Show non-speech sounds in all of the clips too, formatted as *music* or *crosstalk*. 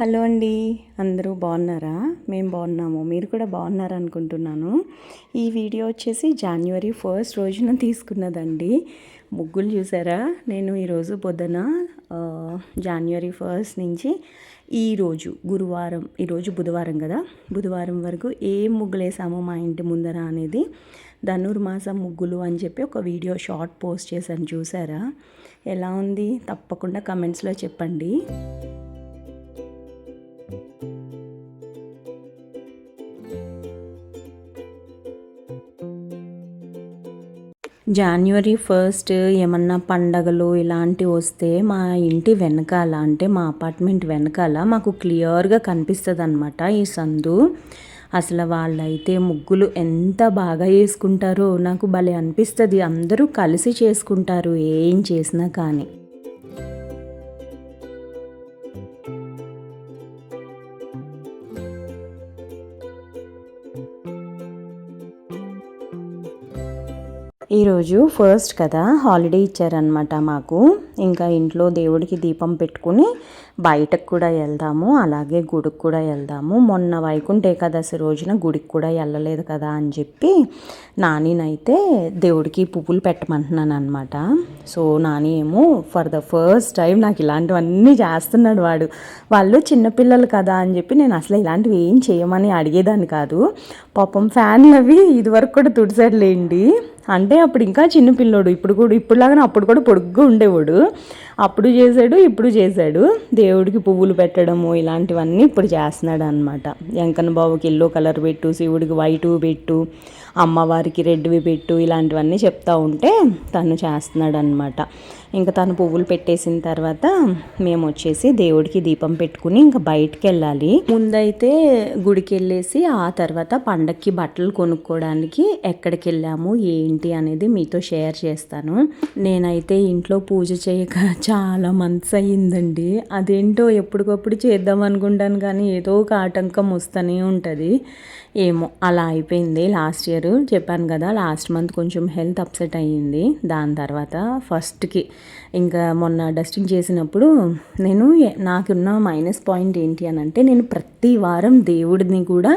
Hello అండి. అందరూ బాగున్నారా? మేము బాగున్నాము. మీరు కూడా బాగున్నారా అనుకుంటున్నాను. ఈ వీడియో వచ్చేసి జనవరి ఫస్ట్ రోజున తీసుకున్నదండి. ముగ్గులు చూసారా? నేను ఈరోజు పొద్దున జనవరి ఫస్ట్ నుంచి ఈరోజు గురువారం ఈరోజు బుధవారం కదా? బుధవారం వరకు ఏం ముగ్గులు వేసామో మా ఇంటి ముందర అనేది ధనుర్మాసం ముగ్గులు అని చెప్పి ఒక వీడియో షార్ట్ పోస్ట్ చేశాను. చూసారా? ఎలా ఉంది? తప్పకుండా కమెంట్స్లో చెప్పండి. జాన్వరి ఫస్ట్ ఏమన్నా పండగలు ఇలాంటివి వస్తే మా ఇంటి వెనకాల అంటే మా అపార్ట్మెంట్ వెనకాల మాకు క్లియర్గా కనిపిస్తుంది అనమాట ఈ సందు. అసలు వాళ్ళైతే ముగ్గులు ఎంత బాగా వేసుకుంటారో నాకు భలే అనిపిస్తుంది. అందరూ కలిసి చేసుకుంటారు ఏం చేసినా కానీ. ఈరోజు ఫస్ట్ కదా హాలిడే ఇచ్చారనమాట మాకు. ఇంకా ఇంట్లో దేవుడికి దీపం పెట్టుకుని బయటకు కూడా వెళ్దాము అలాగే గుడికి కూడా వెళ్దాము. మొన్న వైకుంఠ ఏకాదశి రోజున గుడికి కూడా వెళ్ళలేదు కదా అని చెప్పి నానినైతే దేవుడికి పువ్వులు పెట్టమంటున్నాను అనమాట సో నాని ఏమో ఫర్ ద ఫస్ట్ టైం నాకు ఇలాంటివన్నీ చేస్తున్నాడు వాడు. వాళ్ళు చిన్నపిల్లలు కదా అని చెప్పి నేను అసలు ఇలాంటివి ఏం చేయమని అడిగేదాన్ని కాదు. పాపం ఫ్యాన్లు అవి ఇదివరకు కూడా తుడిసాడులేండి అంటే అప్పుడు ఇంకా చిన్న పిల్లోడు ఇప్పుడు కూడా ఇప్పుడులాగానే అప్పుడు కూడా పొడుగ్గా ఉండేవాడు. అప్పుడు చేశాడు ఇప్పుడు చేశాడు. దేవుడికి పువ్వులు పెట్టడము ఇలాంటివన్నీ ఇప్పుడు చేస్తున్నాడు అనమాట వెంకన్న బాబుకి ఎల్లో కలర్ పెట్టు శివుడికి వైట్ పెట్టు అమ్మవారికి రెడ్వి పెట్టు ఇలాంటివన్నీ చెప్తా ఉంటే తను చేస్తున్నాడు అనమాట ఇంకా తను పువ్వులు పెట్టేసిన తర్వాత మేము వచ్చేసి దేవుడికి దీపం పెట్టుకుని ఇంకా బయటికి వెళ్ళాలి. ముందైతే గుడికి వెళ్ళేసి ఆ తర్వాత పండక్కి బట్టలు కొనుక్కోవడానికి ఎక్కడికి వెళ్ళాము ఏంటి అనేది మీతో షేర్ చేస్తాను. నేనైతే ఇంట్లో పూజ చేయక చాలా మంత్స్ అయ్యిందండి. అదేంటో ఎప్పటికప్పుడు చేద్దాం అనుకుంటాను కానీ ఏదో ఒక ఆటంకం వస్తూనే ఉంటుంది. ఏమో అలా అయిపోయింది. లాస్ట్ ఇయర్ చెప్పాను కదా లాస్ట్ మంత్ కొంచెం హెల్త్ అప్సెట్ అయ్యింది. దాని తర్వాత ఫస్ట్కి ఇంకా మొన్న డస్టింగ్ చేసినప్పుడు నేను నాకున్న మైనస్ పాయింట్ ఏంటి అని అంటే నేను ప్రతి వారం దేవుడిని కూడా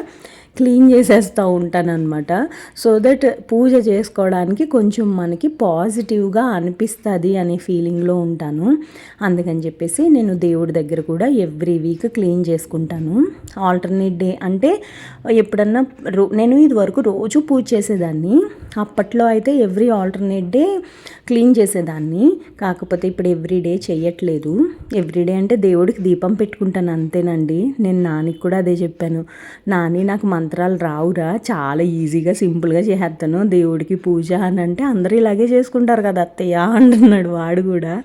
క్లీన్ చేసేస్తూ ఉంటానన్నమాట. సో దట్ పూజ చేసుకోవడానికి కొంచెం మనకి పాజిటివ్గా అనిపిస్తుంది అనే ఫీలింగ్లో ఉంటాను. అందుకని చెప్పేసి నేను దేవుడి దగ్గర కూడా ఎవ్రీ వీక్ క్లీన్ చేసుకుంటాను. ఆల్టర్నేట్ డే అంటే ఎప్పుడన్నా రో నేను ఇది వరకు రోజు పూజ చేసేదాన్ని. అప్పట్లో అయితే ఎవ్రీ ఆల్టర్నేట్ డే క్లీన్ చేసేదాన్ని. కాకపోతే ఇప్పుడు ఎవ్రీ డే చేయట్లేదు ఎవ్రీ డే అంటే దేవుడికి దీపం పెట్టుకుంటాను అంతేనండి. నేను నానికి కూడా అదే చెప్పాను. నాని నాకు మంత్రాలు రావురా. చాలా ఈజీగా సింపుల్గా చేసేస్తాను దేవుడికి పూజ అని అంటే అందరూ ఇలాగే చేసుకుంటారు కదా అత్తయ్య అంటున్నాడు వాడు కూడా.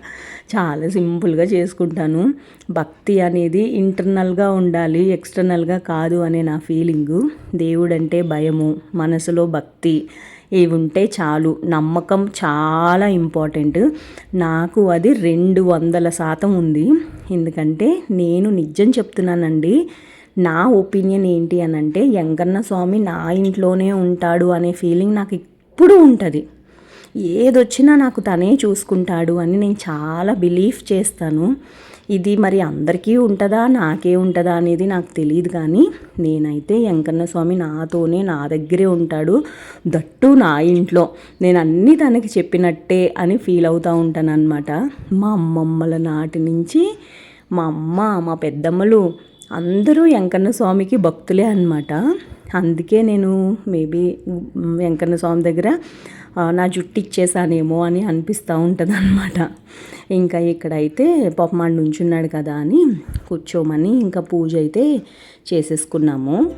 చాలా సింపుల్గా చేసుకుంటాను. భక్తి అనేది ఇంటర్నల్గా ఉండాలి ఎక్స్టర్నల్గా కాదు అనే నా ఫీలింగు దేవుడంటే భయము మనసులో భక్తి. ఇవి ఉంటే చాలు. నమ్మకం చాలా ఇంపార్టెంట్ నాకు అది రెండు వందల శాతం ఉంది. ఎందుకంటే నేను నిజం చెప్తున్నానండి. నా ఒపీనియన్ ఏంటి అని అంటే వెంకన్న స్వామి నా ఇంట్లోనే ఉంటాడు అనే ఫీలింగ్ నాకు ఇప్పుడు ఉంటుంది. ఏదొచ్చినా నాకు తనే చూసుకుంటాడు అని నేను చాలా బిలీఫ్ చేస్తాను. ఇది మరి అందరికీ ఉంటుందా నాకే ఉంటుందా అనేది నాకు తెలియదు కానీ నేనైతే వెంకన్న స్వామి నాతోనే నా దగ్గరే ఉంటాడు. దట్టు నా ఇంట్లో. నేను అన్నీ తనకి చెప్పినట్టే అని ఫీల్ అవుతూ ఉంటాను అనమాట మా అమ్మమ్మల నాటి నుంచి మా అమ్మ మా పెద్దమ్మలు అందరూ వెంకన్న స్వామికి భక్తులే అనమాట అందుకే నేను మేబీ వెంకన్న స్వామి దగ్గర నా జుట్టు ఇచ్చేసానేమో అని అనిపిస్తూ ఉంటుంది అనమాట ఇంకా ఇక్కడైతే పాపమాడు నుంచున్నాడు కదా అని కూర్చోమని ఇంకా పూజ అయితే చేసేసుకున్నాము.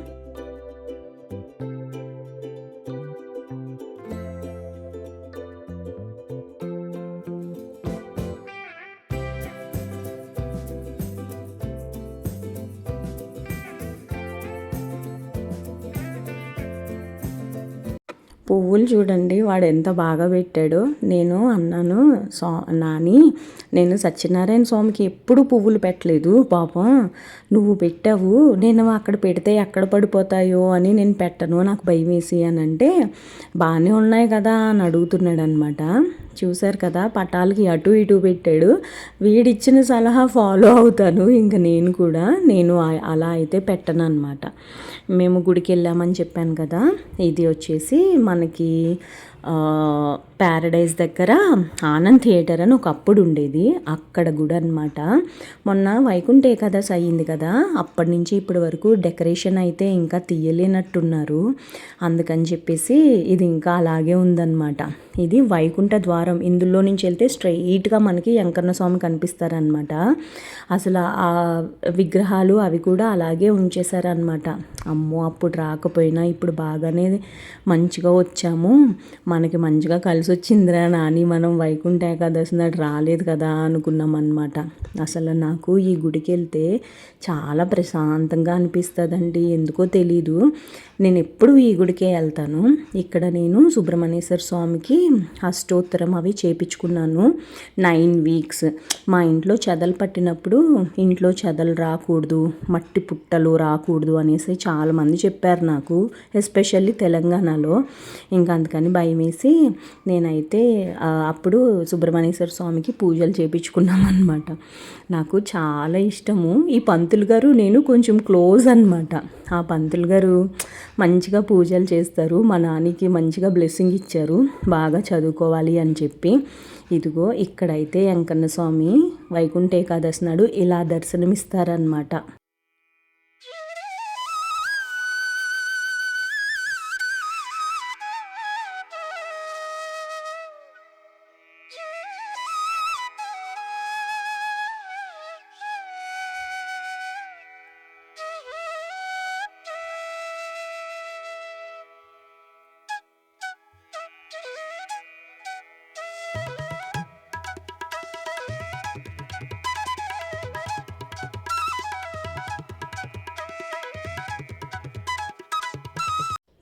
పువ్వులు చూడండి వాడు ఎంత బాగా పెట్టాడో. నేను అన్నాను సో నాని నేను సత్యనారాయణ స్వామికి ఎప్పుడు పువ్వులు పెట్టలేదు పాపం. నువ్వు పెట్టావు నేను అక్కడ పెడితే ఎక్కడ పడిపోతాయో అని నేను పెట్టను నాకు భయం వేసి అని అంటే బాగానే ఉన్నాయి కదా అని అడుగుతున్నాడు అనమాట చూశారు కదా పటాలకి అటు ఇటు పెట్టాడు. వీడిచ్చిన సలహా ఫాలో అవుతాను ఇంకా నేను కూడా నేను అలా అయితే పెట్టను అనమాట మేము గుడికి వెళ్ళామని చెప్పాను కదా ఇది వచ్చేసి మనకి ప్యారడైజ్ దగ్గర ఆనంద్ థియేటర్ అని ఒకప్పుడు ఉండేది. అక్కడ గుడి అనమాట మొన్న వైకుంఠ ఏకాదశి అయ్యింది కదా అప్పటి నుంచి ఇప్పటి వరకు డెకరేషన్ అయితే ఇంకా తీయలేనట్టున్నారు. అందుకని చెప్పేసి ఇది ఇంకా అలాగే ఉందన్నమాట. ఇది వైకుంఠ ద్వారం. ఇందులో నుంచి వెళ్తే స్ట్రైట్గా మనకి వెంకన్న స్వామి కనిపిస్తారనమాట అసలు ఆ విగ్రహాలు అవి కూడా అలాగే ఉంచేశారనమాట అమ్మో అప్పుడు రాకపోయినా ఇప్పుడు బాగానే మంచిగా వచ్చాము. మనకి మంచిగా కలిసి వచ్చిందిరా నాని మనం వైకుంఠ ఏకాదశి నాడు రాలేదు కదా అనుకున్నాం అనమాట అసలు నాకు ఈ గుడికి వెళ్తే చాలా ప్రశాంతంగా అనిపిస్తుందండి. ఎందుకో తెలీదు. నేను ఎప్పుడు ఈ గుడికే వెళ్తాను. ఇక్కడ నేను సుబ్రహ్మణ్యేశ్వర స్వామికి అష్టోత్తరం అవి చేపించుకున్నాను. Nine weeks. మా ఇంట్లో చెదలు పట్టినప్పుడు ఇంట్లో చెదలు రాకూడదు మట్టి పుట్టలు రాకూడదు అనేసి చాలామంది చెప్పారు నాకు ఎస్పెషల్లీ తెలంగాణలో. ఇంకా అందుకని భయం వేసి నేను నేనైతే అప్పుడు సుబ్రహ్మణ్యేశ్వర స్వామికి పూజలు చేపించుకున్నాం అనమాట నాకు చాలా ఇష్టము. ఈ పంతులు గారు నేను కొంచెం క్లోజ్ అనమాట ఆ పంతులు గారు మంచిగా పూజలు చేస్తారు. మా నాన్నకి మంచిగా బ్లెస్సింగ్ ఇచ్చారు. బాగా చదువుకోవాలి అని చెప్పి. ఇదిగో ఇక్కడైతే వెంకన్న స్వామి వైకుంఠ ఏకాదశి నాడు ఇలా దర్శనమిస్తారనమాట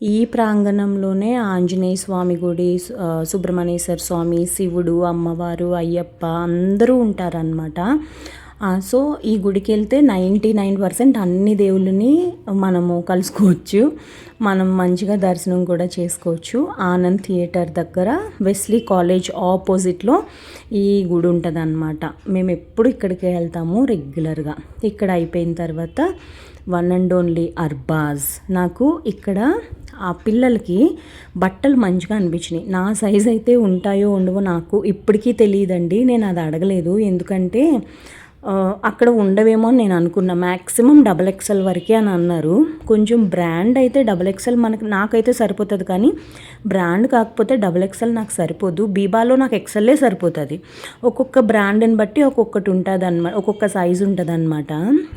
ఈ ప్రాంగణంలోనే ఆంజనేయ స్వామి గుడి సుబ్రహ్మణ్యేశ్వర స్వామి శివుడు అమ్మవారు అయ్యప్ప అందరూ ఉంటారనమాట సో ఈ గుడికి వెళ్తే నైంటీ నైన్ పర్సెంట్ అన్ని దేవుళ్ళని మనము కలుసుకోవచ్చు. మనం మంచిగా దర్శనం కూడా చేసుకోవచ్చు. ఆనంద్ థియేటర్ దగ్గర వెస్లీ కాలేజ్ ఆపోజిట్లో ఈ గుడి ఉంటుంది అనమాట మేము ఎప్పుడు ఇక్కడికి వెళ్తాము రెగ్యులర్గా. ఇక్కడ అయిపోయిన తర్వాత వన్ అండ్ ఓన్లీ అర్బాజ్. నాకు ఇక్కడ ఆ పిల్లలకి బట్టలు మంచిగా అనిపించినాయి. నా సైజ్ అయితే ఉంటాయో ఉండవో నాకు ఇప్పటికీ తెలియదండి. నేను అది అడగలేదు. ఎందుకంటే అక్కడ ఉండవేమో అని నేను అనుకున్నా. మ్యాక్సిమం డబల్ ఎక్సెల్ వరకే అని అన్నారు. కొంచెం బ్రాండ్ అయితే డబల్ ఎక్సెల్ మనకి నాకైతే సరిపోతుంది కానీ బ్రాండ్ కాకపోతే డబల్ ఎక్సెల్ నాకు సరిపోదు. బీబాలో నాకు ఎక్సెల్లే సరిపోతుంది. ఒక్కొక్క బ్రాండ్ని బట్టి ఒక్కొక్కటి ఉంటుంది అనమాట ఒక్కొక్క సైజు ఉంటుంది అనమాట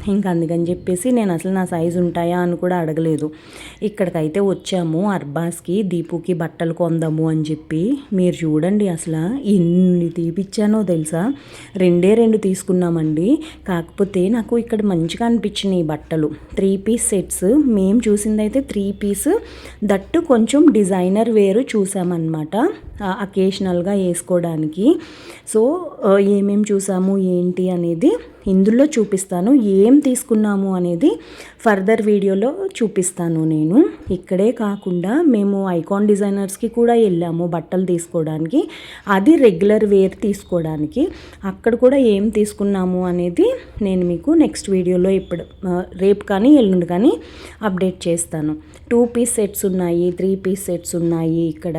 ఇంకా అందుకని చెప్పేసి నేను అసలు నా సైజు ఉంటాయా అని కూడా అడగలేదు. ఇక్కడికైతే వచ్చాము. అర్బాస్కి దీపుకి బట్టలు కొందాము అని చెప్పి. మీరు చూడండి అసలు ఎన్ని తీపిచ్చానో తెలుసా? రెండే రెండు తీసుకున్నామండి. కాకపోతే నాకు ఇక్కడ మంచిగా అనిపించినాయి ఈ బట్టలు. త్రీ పీస్ సెట్స్ మేము చూసిందైతే త్రీ పీస్ దట్టు కొంచెం డిజైనర్ వేరు చూసామన్నమాట. అకేషనల్గా వేసుకోవడానికి. సో ఏమేమి చూసాము ఏంటి అనేది ఇందులో చూపిస్తాను ఏం తీసుకున్నాము అనేది ఫర్దర్ వీడియోలో చూపిస్తాను నేను. ఇక్కడే కాకుండా మేము ఐకాన్ డిజైనర్స్కి కూడా వెళ్ళాము బట్టలు తీసుకోవడానికి. అది రెగ్యులర్ వేర్ తీసుకోవడానికి. అక్కడ కూడా ఏం తీసుకున్నాము అనేది నేను మీకు నెక్స్ట్ వీడియోలో ఇప్పుడు రేపు కానీ ఎల్లుండి కానీ అప్డేట్ చేస్తాను. టూ పీస్ సెట్స్ ఉన్నాయి త్రీ పీస్ సెట్స్ ఉన్నాయి ఇక్కడ.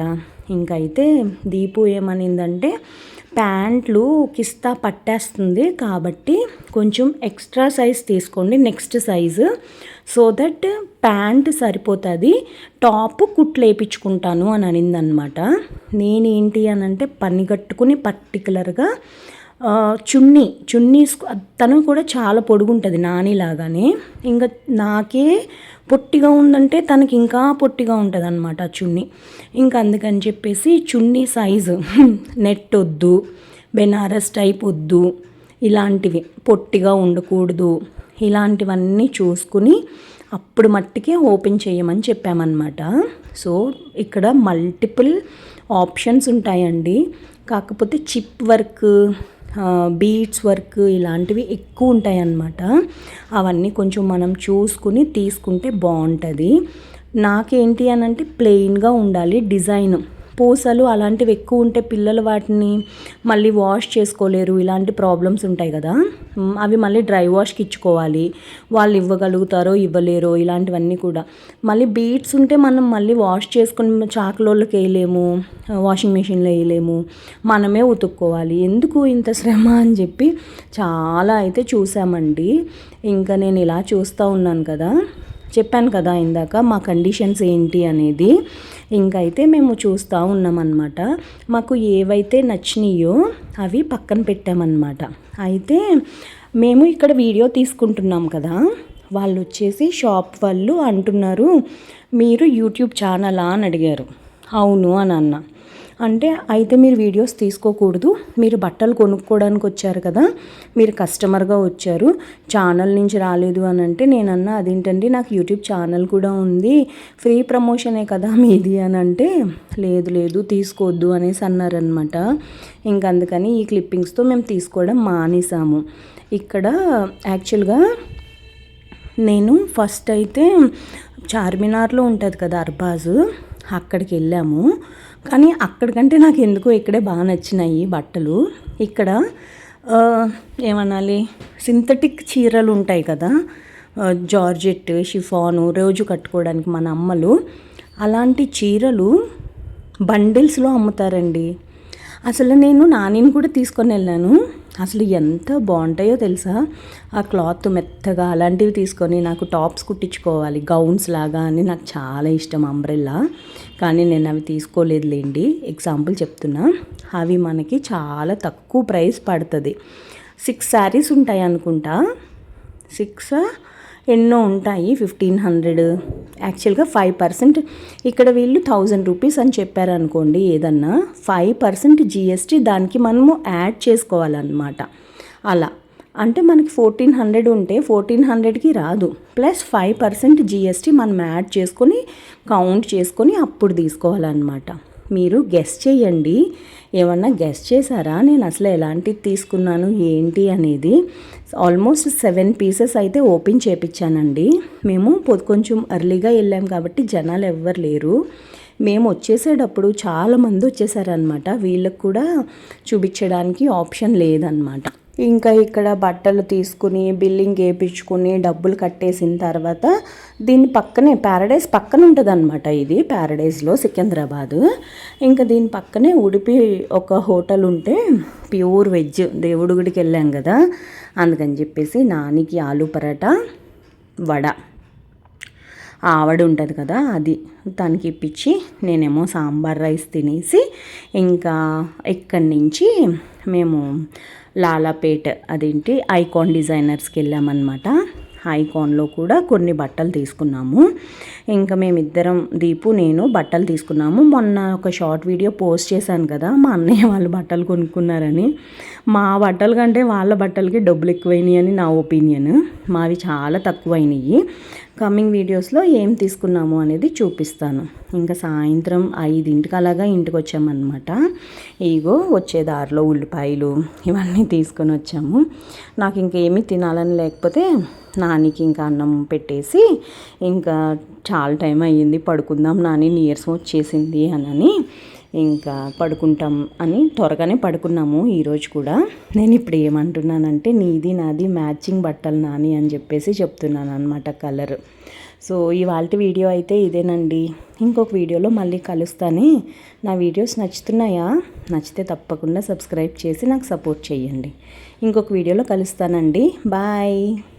ఇంకా అయితే దీపు ఏమనిందంటే ప్యాంట్లు కిస్తా పట్టేస్తుంది కాబట్టి కొంచెం ఎక్స్ట్రా సైజ్ తీసుకోండి next size. So that pant సరిపోతుంది. టాప్ కుట్లు వేయించుకుంటాను అని అనిందనమాట. నేనేంటి అని అంటే పని కట్టుకుని పర్టికులర్గా చున్నీ చున్నీ తను కూడా చాలా పొడుగుంటుంది నానిలాగానే. ఇంకా నాకే పొట్టిగా ఉందంటే తనకి ఇంకా పొట్టిగా ఉంటుంది అనమాట ఆ చున్నీ. ఇంకా అందుకని చెప్పేసి చున్నీ సైజు *laughs* నెట్ వద్దు బెనారస్ టైప్ వద్దు ఇలాంటివి పొట్టిగా ఉండకూడదు ఇలాంటివన్నీ చూసుకుని అప్పుడు మట్టికే ఓపెన్ చేయమని చెప్పామన్నమాట. సో ఇక్కడ మల్టిపుల్ ఆప్షన్స్ ఉంటాయండి. కాకపోతే చిప్ వర్క్ బీడ్స్ వర్క్ ఇలాంటివి ఎక్కువ ఉంటాయి అన్నమాట అవన్నీ కొంచెం మనం చూసుకుని తీసుకుంటే బాగుంటుంది. నాకేంటి అని అంటే ప్లెయిన్గా ఉండాలి డిజైన్. పూసలు అలాంటివి ఎక్కువ ఉంటే పిల్లలు వాటిని మళ్ళీ వాష్ చేసుకోలేరు. ఇలాంటి ప్రాబ్లమ్స్ ఉంటాయి కదా. అవి మళ్ళీ డ్రై వాష్కి ఇచ్చుకోవాలి. వాళ్ళు ఇవ్వగలుగుతారో ఇవ్వలేరో ఇలాంటివన్నీ కూడా. మళ్ళీ బీట్స్ ఉంటే మనం మళ్ళీ వాష్ చేసుకుని చాకులోళ్ళకి వేయలేము వాషింగ్ మెషిన్లో వేయలేము. మనమే ఉతుక్కోవాలి. ఎందుకు ఇంత శ్రమ అని చెప్పి చాలా అయితే చూసామండి. ఇంకా నేను ఇలా చూస్తూ ఉన్నాను కదా. చెప్పాను కదా ఇందాక మా కండిషన్స్ ఏంటి అనేది. ఇంకైతే మేము చూస్తూ ఉన్నామన్నమాట. మాకు ఏవైతే నచ్చినాయో అవి పక్కన పెట్టామన్నమాట. అయితే మేము ఇక్కడ వీడియో తీసుకుంటున్నాం కదా. వాళ్ళు వచ్చేసి షాప్ వాళ్ళు అంటున్నారు మీరు యూట్యూబ్ ఛానలా? అని అడిగారు. అవును అని అన్నా. అంటే అయితే మీరు వీడియోస్ తీసుకోకూడదు. మీరు బట్టలు కొనుక్కోవడానికి వచ్చారు కదా మీరు కస్టమర్గా వచ్చారు. ఛానల్ నుంచి రాలేదు అని అంటే నేనన్నా అదేంటండి నాకు యూట్యూబ్ ఛానల్ కూడా ఉంది. ఫ్రీ ప్రమోషనే కదా మీది అని అంటే లేదు లేదు తీసుకోవద్దు అనేసి అన్నారనమాట ఇంక అందుకని ఈ క్లిప్పింగ్స్తో మేము తీసుకోవడం మానేసాము. ఇక్కడ యాక్చువల్గా నేను ఫస్ట్ అయితే చార్మినార్లో ఉంటుంది కదా అర్బాజు. అక్కడికి వెళ్ళాము కానీ అక్కడికంటే నాకు ఎందుకో ఇక్కడే బాగా నచ్చినాయి బట్టలు. ఇక్కడ ఏమనాలి సింథటిక్ చీరలు ఉంటాయి కదా జార్జెట్ షిఫాను రోజు కట్టుకోవడానికి మన అమ్మలు. అలాంటి చీరలు బండిల్స్లో అమ్ముతారండి. అసలు నేను నానిని కూడా తీసుకొని వెళ్ళాను. అసలు ఎంత బాగుంటాయో తెలుసా? ఆ క్లాత్ మెత్తగా అలాంటివి తీసుకొని నాకు టాప్స్ కుట్టించుకోవాలి. గౌన్స్ లాగా అని నాకు చాలా ఇష్టం అంబ్రెల్లా. కానీ నేను అవి తీసుకోలేదులేండి. ఎగ్జాంపుల్ చెప్తున్నా. అవి మనకి చాలా తక్కువ ప్రైస్ పడుతుంది. సిక్స్ శారీస్ ఉంటాయి అనుకుంటా సిక్స్? ఎన్నో ఉంటాయి ఫిఫ్టీన్ హండ్రెడ్ యాక్చువల్గా ఫైవ్ పర్సెంట్ ఇక్కడ వీళ్ళు థౌజండ్ రూపీస్ అని చెప్పారనుకోండి ఏదన్నా ఫైవ్ పర్సెంట్ జిఎస్టీ దానికి మనము యాడ్ చేసుకోవాలన్నమాట. అలా. అంటే మనకి ఫోర్టీన్ హండ్రెడ్ ఉంటే ఫోర్టీన్ హండ్రెడ్కి రాదు. ప్లస్ ఫైవ్ పర్సెంట్ జిఎస్టీ మనం యాడ్ చేసుకొని కౌంట్ చేసుకొని అప్పుడు తీసుకోవాలన్నమాట. మీరు గెస్ చేయండి. ఏమన్నా గెస్ చేశారా? నేను అసలు ఎలాంటిది తీసుకున్నాను? ఏంటి? అనేది ఆల్మోస్ట్ సెవెన్ పీసెస్ అయితే ఓపెన్ చేపించానండి మేము పొద్దు కొంచెం ఎర్లీగా వెళ్ళాం కాబట్టి జనాలు ఎవ్వరు లేరు. మేము వచ్చేసేటప్పుడు చాలామంది వచ్చేసారనమాట వీళ్ళకు కూడా చూపించడానికి ఆప్షన్ లేదనమాట ఇంకా ఇక్కడ బట్టలు తీసుకుని బిల్లింగ్ వేయించుకుని డబ్బులు కట్టేసిన తర్వాత దీని పక్కనే ప్యారడైజ్ పక్కన ఉంటుంది అనమాట ఇది ప్యారడైజ్లో సికింద్రాబాద్. ఇంకా దీని పక్కనే ఉడిపి ఒక హోటల్ ఉంటే ప్యూర్ వెజ్ దేవుడి గుడికి వెళ్ళాం కదా. అందుకని చెప్పేసి నానికి ఆలు పరాటా వడ. ఆవిడ ఉంటుంది కదా అది తనకి ఇప్పించి నేనేమో సాంబార్ రైస్ తినేసి ఇంకా ఇక్కడి నుంచి మేము లాలాపేట్ అదేంటి? ఐకాన్ డిజైనర్స్కి వెళ్ళామన్నమాట. ఐకాన్లో కూడా కొన్ని బట్టలు తీసుకున్నాము. ఇంకా మేమిద్దరం దీపు నేను బట్టలు తీసుకున్నాము. మొన్న ఒక షార్ట్ వీడియో పోస్ట్ చేశాను కదా మా అన్నయ్య వాళ్ళు బట్టలు కొనుక్కున్నారని. మా బట్టల కంటే వాళ్ళ బట్టలకి డబ్బులు ఎక్కువైనాయి అని నా ఒపీనియన్. మావి చాలా తక్కువైనాయి. కమింగ్ వీడియోస్లో ఏం తీసుకున్నాము అనేది చూపిస్తాను. ఇంకా సాయంత్రం ఐదింటికి అలాగా ఇంటికి వచ్చామన్నమాట ఇగో వచ్చే దారిలో ఉల్లిపాయలు ఇవన్నీ తీసుకొని వచ్చాము. నాకు ఇంకేమీ తినాలని లేకపోతే నానికి ఇంకా అన్నం పెట్టేసి ఇంకా చాలా టైం అయ్యింది. పడుకుందాం నాని నీరసం వచ్చేసింది అని ఇంకా పడుకుంటాం అని త్వరగానే పడుకున్నాము ఈరోజు కూడా. నేను ఇప్పుడు ఏమంటున్నానంటే నీది నాది మ్యాచింగ్ బట్టలు నాని అని చెప్పేసి చెప్తున్నాను అనమాట కలర్. సో ఇవాళ వీడియో అయితే ఇదేనండి. ఇంకొక వీడియోలో మళ్ళీ కలుస్తానే. నా వీడియోస్ నచ్చుతున్నాయా? నచ్చితే తప్పకుండా సబ్స్క్రైబ్ చేసి నాకు సపోర్ట్ చేయండి. ఇంకొక వీడియోలో కలుస్తానండి. బాయ్.